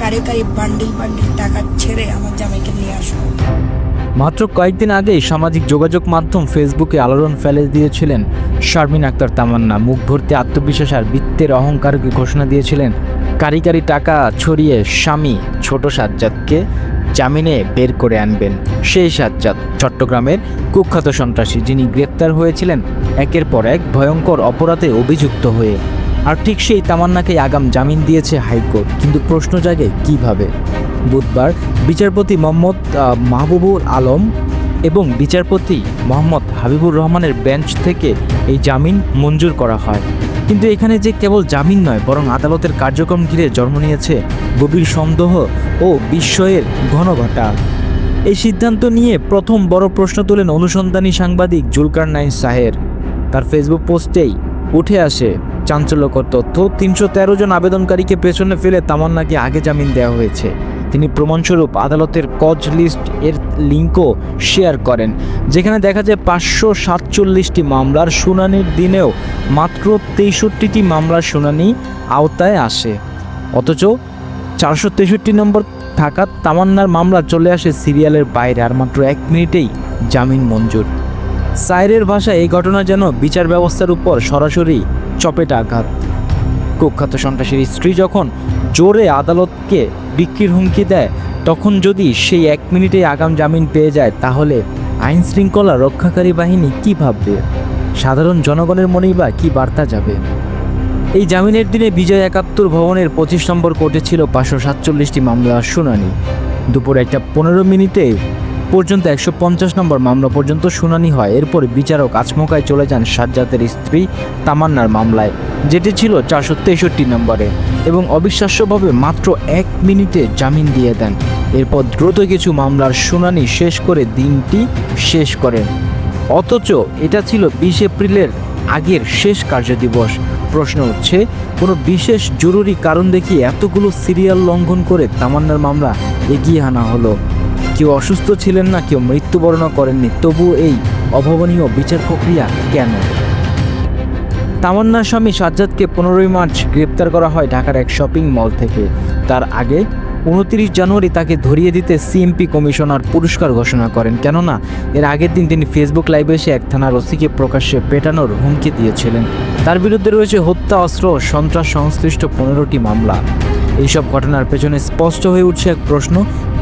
কারে কারে bundle bundle টাকা ছেড়ে আমার জামাইকে নিয়ে মাত্র কয়েকদিন আগেই সামাজিক যোগাযোগ মাধ্যম ফেসবুকে আলোড়ন ফেলে দিয়েছিলেন শারমিন আক্তার তামান্না। মুখ ভর্তি আত্মবিশ্বাস আর বৃত্তের অহংকারকে ঘোষণা দিয়েছিলেন কারি কারি টাকা ছড়িয়ে স্বামী ছোট সাজ্জাদকে জামিনে বের করে আনবেন। সেই সাজ্জাদ চট্টগ্রামের কুখ্যাত সন্ত্রাসী যিনি গ্রেপ্তার হয়েছিলেন, একের পর এক ভয়ঙ্কর অপরাধে অভিযুক্ত হয়ে আর ঠিক সেই তামান্নাকে আগাম জামিন দিয়েছে হাইকোর্ট। কিন্তু প্রশ্ন জাগে কীভাবে? বুধবার বিচারপতি মোহাম্মদ আহ, মাহবুবুর আলম এবং বিচারপতি মোহাম্মদ হাবিবুর রহমানের বেঞ্চ থেকে এই জামিন মঞ্জুর করা হয়। কিন্তু এখানে যে কেবল জামিন নয় বরং আদালতের কার্যক্রম ঘিরে জন্ম নিয়েছে গভীর সন্দেহ ও বিস্ময়ের ঘনঘটা। এই সিদ্ধান্ত নিয়ে প্রথম বড় প্রশ্ন তোলেন অনুসন্ধানী সাংবাদিক জুলকার নাইন সাহের। তার ফেসবুক পোস্টেই উঠে আসে চাঞ্চল্যকর তথ্য, তিনশো তেরো জন আবেদনকারীকে পেছনে ফেলে তামান্নাকে আগে জামিন দেওয়া হয়েছে। তিনি প্রমাণস্বরূপ আদালতের কজ লিস্ট এর লিঙ্কও শেয়ার করেন, যেখানে দেখা যায় পাঁচশো সাতচল্লিশটি মামলার শুনানির দিনেও মাত্র তেষট্টিটি মামলার শুনানি আওতায় আসে। অথচ চারশো তেষট্টি নম্বর থাকা তামান্নার মামলা চলে আসে সিরিয়ালের বাইরে, আর মাত্র এক মিনিটেই জামিন মঞ্জুর। সাইরের ভাষায় এই ঘটনা যেন বিচার ব্যবস্থার উপর সরাসরি চপেটা আঘাত। কুখ্যাত সন্ত্রাসীর স্ত্রী যখন জোরে আদালতকে বিক্রির হুমকি দেয়, তখন যদি সেই এক মিনিটে আগাম জামিন পেয়ে যায়, তাহলে আইন শৃঙ্খলা রক্ষাকারী বাহিনী কি ভাববে? সাধারণ জনগণের মনেই বা কী বার্তা যাবে? এই জামিনের দিনে বিজয় একাত্তর ভবনের পঁচিশ নম্বর কোর্টে ছিল পাঁচশো সাতচল্লিশটি মামলার শুনানি। দুপুর একটা পনেরো মিনিটে পর্যন্ত একশো পঞ্চাশ নম্বর মামলা পর্যন্ত শুনানি হয়। এরপর বিচারক আচমকায় চলে যান সাজ্জাতের স্ত্রী তামান্নার মামলায়, যেটি ছিল চারশো তেষট্টি নম্বরে, এবং অবিশ্বাস্যভাবে মাত্র এক মিনিটে জামিন দিয়ে দেন। এরপর দ্রুত কিছু মামলার শুনানি শেষ করে দিনটি শেষ করেন। অথচ এটা ছিল বিশ এপ্রিলের আগের শেষ কার্যদিবস প্রশ্ন হচ্ছে কোনো বিশেষ জরুরি কারণ দেখিয়ে এতগুলো সিরিয়াল লঙ্ঘন করে তামান্নার মামলা এগিয়ে আনা হলো। কেউ অসুস্থ ছিলেন না, কেউ মৃত্যুবরণ করেননি। তবু এই অভাবনীয় বিচার প্রক্রিয়া কেন? তামান্নার স্বামী সাজ্জাদকে পনেরোই মার্চ গ্রেপ্তার করা হয় ঢাকার এক শপিং মল থেকে। তার আগে উনত্রিশ জানুয়ারি তাকে ধরিয়ে দিতে সিএমপি কমিশনার পুরস্কার ঘোষণা করেন। কেননা, এর আগের দিন তিনি ফেসবুক লাইভে এসে এক থানার ওসিকে প্রকাশ্যে পেটানোর হুমকি দিয়েছিলেন। তার বিরুদ্ধে রয়েছে হত্যা, অস্ত্র, সন্ত্রাস সংশ্লিষ্ট পনেরোটি মামলা। এইসব ঘটনার পেছনে স্পষ্ট হয়ে উঠছে এক প্রশ্ন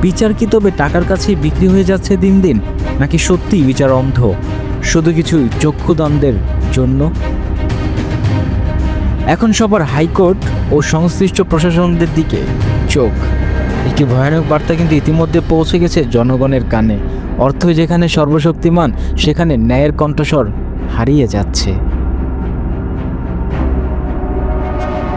বিচার কি তবে টাকার কাছেই বিক্রি হয়ে যাচ্ছে দিন দিন, নাকি সত্যিই বিচার অন্ধ? শুধু কিছুই চক্ষুদ্বন্দ্বের জন্য? এখন সবার হাইকোর্ট ও সংশ্লিষ্ট প্রশাসনদের দিকে চোখ। একটি ভয়ানক বার্তা কিন্তু ইতিমধ্যে পৌঁছে গেছে জনগণের কানে। অর্থ যেখানে সর্বশক্তিমান, সেখানে ন্যায়ের কণ্ঠস্বর হারিয়ে যাচ্ছে।